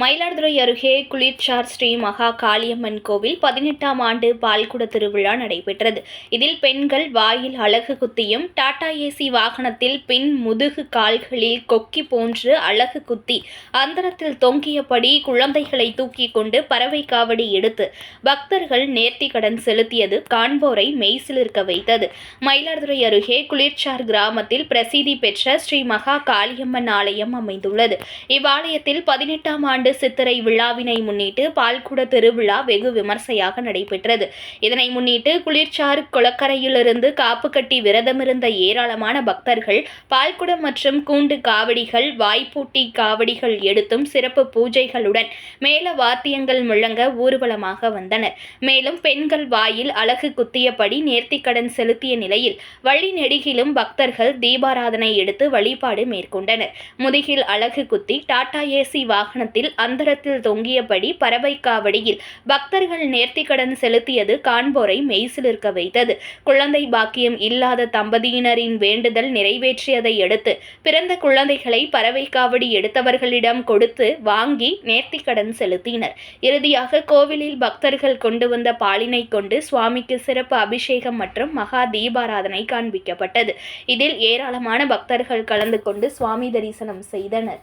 மயிலாடுதுறை அருகே குளிர்ச்சார் ஸ்ரீ மகா காளியம்மன் கோவில் பதினெட்டாம் ஆண்டு பால்குட திருவிழா நடைபெற்றது. இதில் பெண்கள் வாயில் அழகு குத்தியும் டாடா ஏசி வாகனத்தில் பின் முதுகு கால்களில் கொக்கி போன்று அழகு குத்தி அந்தரத்தில் தொங்கியபடி குழந்தைகளை தூக்கி கொண்டு பறவை காவடி எடுத்து பக்தர்கள் நேர்த்தி கடன் செலுத்தியது காண்போரை மெய்சிலிருக்க வைத்தது. மயிலாடுதுறை அருகே குளிர்ச்சார் கிராமத்தில் பிரசித்தி பெற்ற ஸ்ரீ மகா காளியம்மன் ஆலயம் அமைந்துள்ளது. இவ்வாலயத்தில் பதினெட்டாம் ஆண்டு சித்திரை விழாவினை முன்னிட்டு பால்குட திருவிழா வெகு விமர்சையாக நடைபெற்றது. இதனை முன்னிட்டு குளிர்ச்சார் குளக்கரையிலிருந்து காப்பு கட்டி விரதமிருந்த ஏராளமான பக்தர்கள் பால்குடம் மற்றும் கூண்டு காவடிகள் வாய்ப்பூட்டி காவடிகள் எடுத்தும் சிறப்பு பூஜைகளுடன் மேல வாத்தியங்கள் முழங்க ஊர்வலமாக வந்தனர். மேலும் பெண்கள் வாயில் அழகு குத்தியபடி நேர்த்திக்கடன் செலுத்திய நிலையில் வழி நெடுகிலும் பக்தர்கள் தீபாராதனை எடுத்து வழிபாடு மேற்கொண்டனர். முதுகில் அழகு குத்தி டாடா ஏசி வாகனத்தில் அந்தரத்தில் தொங்கியபடி பறவை காவடியில் பக்தர்கள் நேர்த்திக்கடன் செலுத்தியது காண்போரை மெய்சிலிருக்க வைத்தது. குழந்தை பாக்கியம் இல்லாத தம்பதியினரின் வேண்டுதல் நிறைவேற்றியதை அடுத்து பிறந்த குழந்தைகளை பறவை காவடி எடுத்தவர்களிடம் கொடுத்து வாங்கி நேர்த்திக்கடன் செலுத்தினர். இறுதியாக கோவிலில் பக்தர்கள் கொண்டு வந்த பாலினை கொண்டு சுவாமிக்கு சிறப்பு அபிஷேகம் மற்றும் மகா தீபாராதனை காண்பிக்கப்பட்டது. இதில் ஏராளமான பக்தர்கள் கலந்து கொண்டு சுவாமி தரிசனம் செய்தனர்.